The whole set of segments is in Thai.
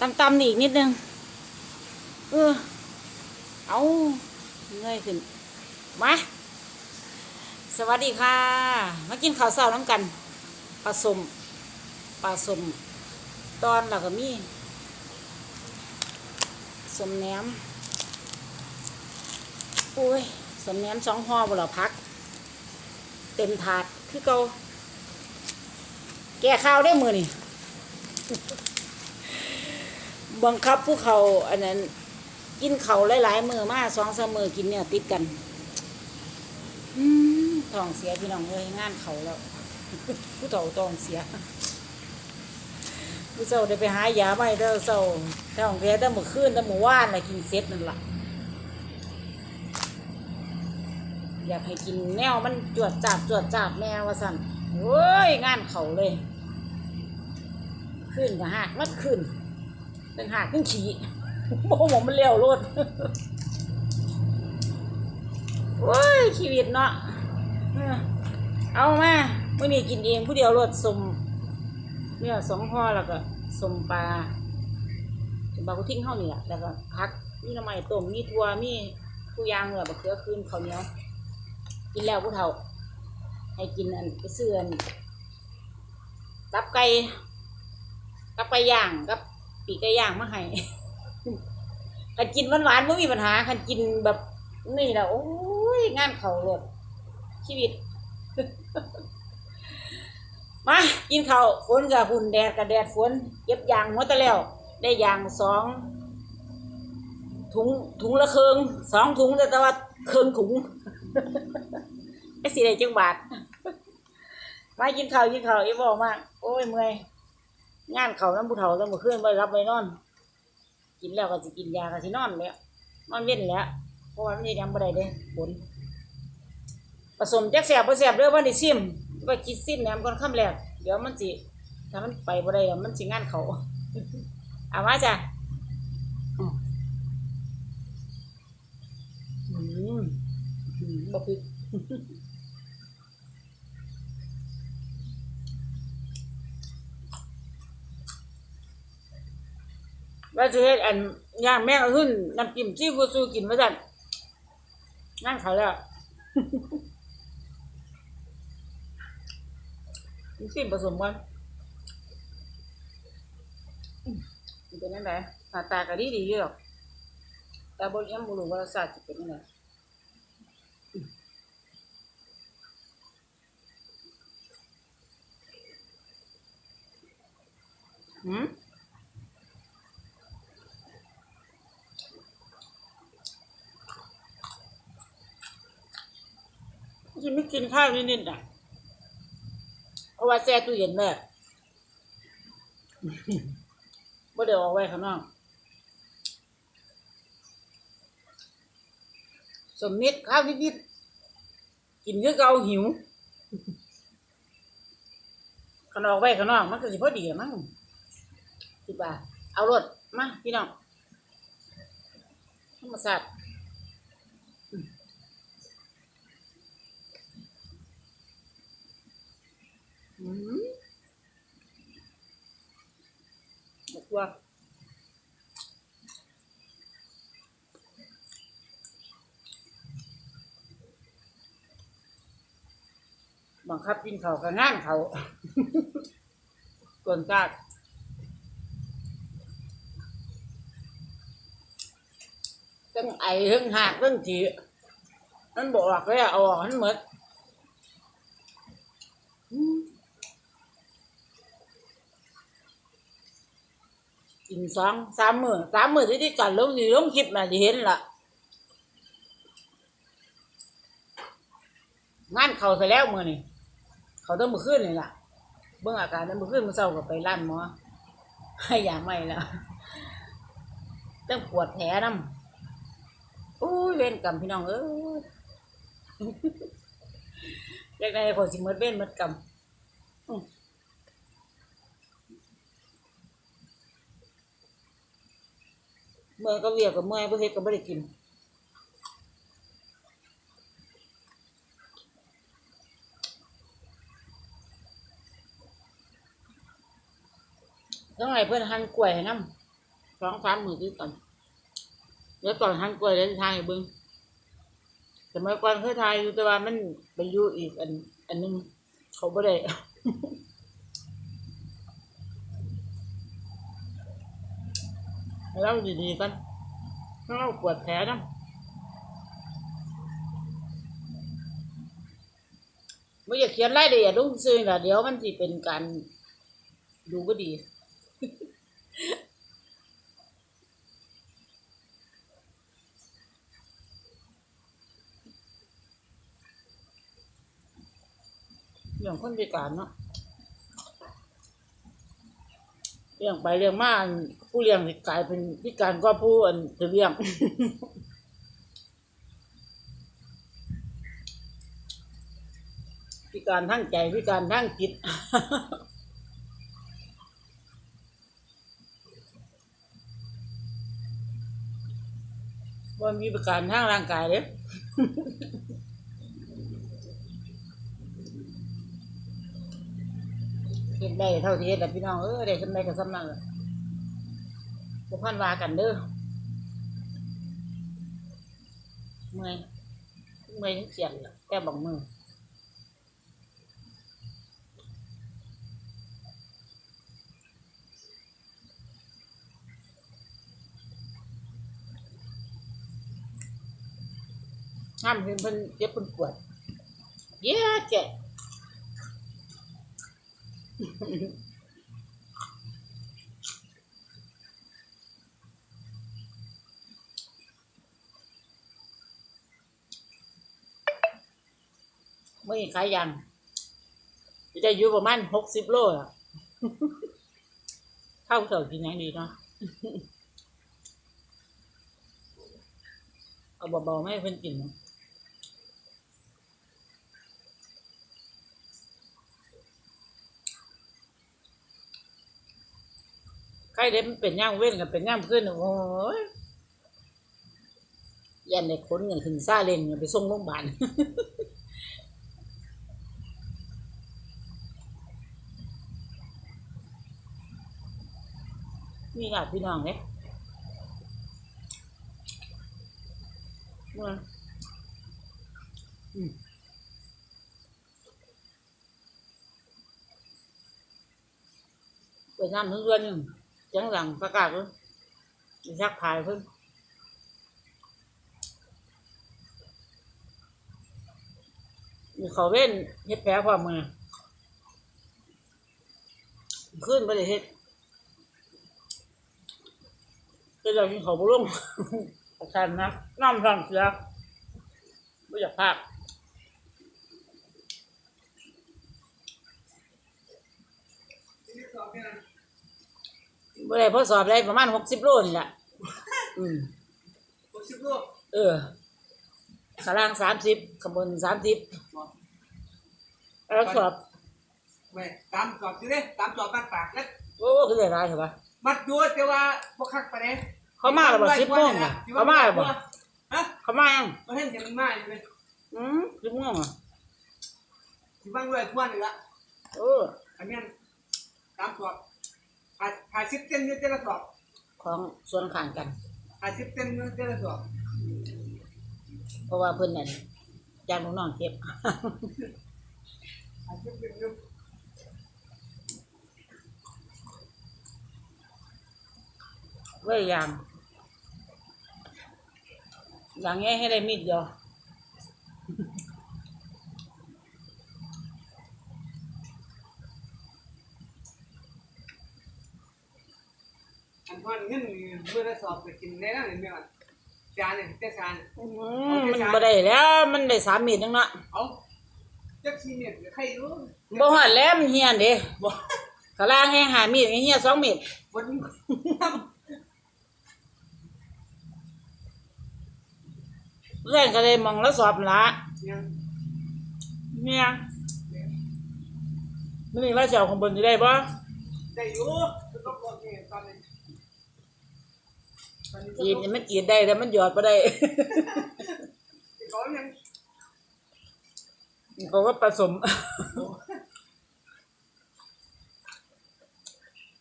ตำตำนี่อีกนิดนึง เออ เอาเงยขึ้น มา สวัสดีค่ะ มากินข้าวเช้าน้ำกัน ปลาสม ปลาสม ตอนแล้วก็มีสมแหนมโอ้ยสมแหนมสองห่อบ่เหรพัก เต็มถาด คือเกาแก่ข้าวได้มือนี่ บังคับผู้เขาอันนั้น กินเขาหลายๆมือมาสองสามมือกินเนี่ยติดกัน อืมท้องเสียพี่น้องเลยงานเขาแล้ว ผู้เฒ่าท้องเสียผู้เจ้าได้ไปหายาไม่เด้อเจ้าท้องแพ้แต่เมื่อคืนแต่เมื่อวานน่ะกินเซ็ตนั่นล่ะอยากให้กินแนวมันจวดจาบจวดจาบแนวว่าสั่นเว้ยงานเขาเลย ขึ้นกับหักมัดขึ้น เป็นหักขึ้นขี่โมโหมันเลี้ยวรถโว้ยชีวิตเนาะเอามาเมื่อนี้กินเองผู้เดียวรสสมเนี่ยสองห่อแล้วก็สมปลาสมปลากุทิ้งเข้านี่แหละแล้วก็พักมีน้ำมันต้มมีถั่วมีผู้ยางเหนือบะเขือคืนเขาเนี้ยกินแล้วผู้เฒ่า ให้กินอันไปเสื่อนตับไก่ตับไก่ย่างกับ ปีกไก่ย่างมาให้คันกินหวานๆไม่มีปัญหาคันกินแบบนี่แหละโอ้ยงานเขาเลยชีวิต มากินเขาฝนกับฝุ่นแดดกับแดดฝนเก็บยางหมดแต่แล้ว ได้ยางสองถุงถุงละเครึ่งสองถุงแต่ตว่าเครึ่งถุงไอ้สิได้จังบาทมากินข้าวกินข้าวอีบอกมากโอ้ยเมื่อย งานเขาน้ำผู้เฒ่าต้องมาเคลื่อนไปรับไปนอน กินแล้วก็สิกินยาก็สินอนแล้วนอนเว้นแล้วเพราะว่ามันยังบ่ได้เด้ผลผสมจักแสบบ่แสบเด้อบ่ได้ซิมว่าคิดซิมแหนมก่อนค่ำแรกเดี๋ยวมันสิถ้ามันไปบ่ได้อะมันสิงานเขาเอามาจ้ะอืมอืมอืมบ่ผิด ว่าจะเฮ็ดอันย่างแมงกะพรุนน้ำจิ้มซีฟู้ดสู้กินมาสั่นนั่งเขาแล้วนี่สิผสมกันมันเป็นยังไงหน้าตาก็ดีดีอยู่หรอกแต่บนยังบ่รู้ว่าสาติจะเป็นยังไงอืม หืมฉันไม่กินข้าวนิดๆอะเพราะว่าแช่ตู้เย็นแม่บ่เดี๋ยวเอาไว้ข้างนอกสมนิดข้าวนิดๆกินคือะเกาหิวข้างนอกไว้ข้างนอกมันก็สิพอดีละมั้งสิบบาทเอารถมาพี่น้องธรรมศาสตร์ อืม บอกว่าบังคับกินเขากับงานเขากวนกากตั้งไอทั้งหักทั้งจีมันบอกเลยอะเอาออกให้หมด กินสองสามมือสามมือที่ที่กันลงอยู่ลงคลิปน่ะจะเห็นละงานเขาเสร็จแล้วมือนี่เขาต้องมือขึ้นนี่ล่ะ เบื้องอาการนั้นมือขึ้นมือเศร้าก็ไปร้านหมอให้ยาไม่แล้วต้องปวดแผลน้ำอุ้ยเว้นกรรมพี่น้องเอ้ยอยกได้ขอสิหมดเว้นหมดกรรม มเมื่อก็เวียกกับเมื่อยประเทศก็ไม่ได้กินต้องให้เพื่อนหั่นกล้วยให้น้สองสามมือที่ก่อนแล้วตอนทันกล้วยแล้วทายให้เบิ้งสมัยก่อนเคยทายอยู่แต่ว่ามันไปอยู่อีกอัน อันหนึงเขาไม่ได้ ให้เราดีๆกันเราปวดแผลนะไม่อยากเขียนรายละเอียดลงซื่อนะเดี๋ยวมันสิเป็นการดูก็ดีอย่างคนพิการเนาะ เลี้ยงไปเลี้ยงมาอันผู้เลี้ยงกลายเป็นพิการก็ผู้อันจะเลี้ยง พิการทั้งใจพิการทั้งจิต ว่ามีพิการทั้งร่างกายเลย เฮ็ดได้เท่าที่เฮ็ดแหละพี่น้องเออได้ขึ้นได้ก็สำนั่นแหละบ่พันว่ากันเด้อเมื่อยเมื่อยทั้งเสียงล่ะแก้บังมือห้ามเห็นเพิ่นเจ็บเพิ่นปวดเย้แกะ ไม่ขายยังจะได้อยู่ประมาณหกสิบโลอะเข้าเสิร์ฟกินยังดีเนาะเอาเบาๆไม่ให้เพิ่นกินเนาะ ใครเด็มันเป็นย่างเว้นกับเป็นย่างขึ้นโอ้ยยันในขนเงินขึ้นซาเลงเนี่ยไปส่งโรงพยาบาลมีญาติพี่น้องเนี่ยมาอืมไปน้ำถึงเดือนหนึ่ง จังหลังประกาศเลยมีชักพายเพิ่นมีเขาเว้นเฮ็ดแผลความมือขึ้นไปเลยเฮ็ดก็จะกินเขาบุรุงอาการนะน้ำสั่งเสียไม่อยากพากเมื่อไรพอสอบได้ประมาณหกสิบโลนี่แหละอืมหกสิบลูกเออขาล่างสามสิบขางบนสามสิบแล้วสอบแม่ตามจอบอยู่เลยตามจอบบ้านปากแล้วโอ้คือได้ไรเหรอวะมัดอยู่แต่ว่าบ่คักปานใดเขามาแล้วบ่สิบโมงน่ะเขามาแล้วบ่ฮะเขามายังบ่เห็นจะมันมาอยู่เลยอืมสิบโมงอะสิบ้างด้วยทั่วนี่ละเอออันนี้ตามจอบ หาหาสิบเต็มอยู่แต่ละจอบของส่วนข้างกัน หาสิบเต็มอยู่แต่ละจอบเพราะว่าเพิ่นนั่นจ้างลูกน้องเก็บ หาสิบเต็มอยู่ไว้ยางอย่างเงี้ยให้ได้มีดเดียว อันพอนเงินนี่มื้อละสอบไปกินได้แล้วนี่แม่ว่าจานนี่แต่จานอืมมันบ่ได้แล้ว มันได้สามมีดนึงเนาะเอาจักสิเนี่ยใครรู้บ่ฮอดแล้วมันเฮียนเด้บ่กะลางให้หามีดให้เฮียสองมีดบ่มีเรื่องก็เลยมองแล้วสอบละยังเนี่ยมันนี่ว่าสิเจ้าของบนอยู่ได้บ่ได้อยู่ก็บอกนี่ตอนนี้ตอนนี้ กรีดนี่มันกรีดได้แต่มันหยอดบ่ได้ เขายังเขาก็ผสม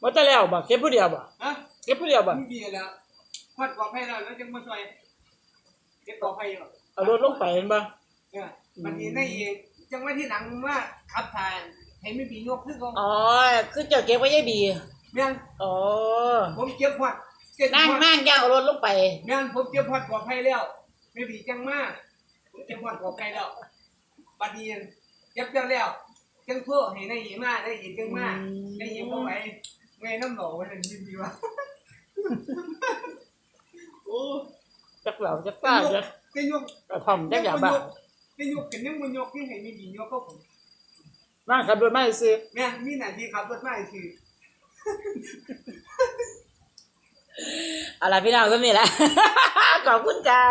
ว่าแต่แล้วบ่เก็บผู้เดียวบ่ฮะเก็บผู้เดียวบ่มันดีแล้วพอดปลอดภัยแล้วแล้วจังมาซอยเก็บปลอดภัยอยู่เอารถลงไปเห็นบ่เออมันนี้ในอีกจังว่าที่หลังว่าขับถ่ายให้ไม่ปียกขึ้นก็อ๋อคือเจ้าเก็บไว้ยายบีแม่นอ๋อผมเก็บพอด เก็บนั่งพอดนั่งย่างเอารถลงไปแม่นผมเก็บพอดปลอดภัยแล้ว ไม่ปีจังมากผมเก็บพอดปลอดภัยแล้วบัดนี้เก็บแล้วแล้วจังทั่วให้ในอีมาได้อีจังมากในอีบ่ไหวไงน้ำหนองมันยินดีว่ะโอ้จักเหล่าจักฟ้าจักจะยกกระท่อมจักอย่างบ้าจะยกกันยังมันยกที่ให้ไม่ปียกก็ผมนั่งขับรถมาซื้อแม่มีหน้าที่ขับรถมาคื ออะไรพี่น้องก็มีแหละขอบคุณจ้า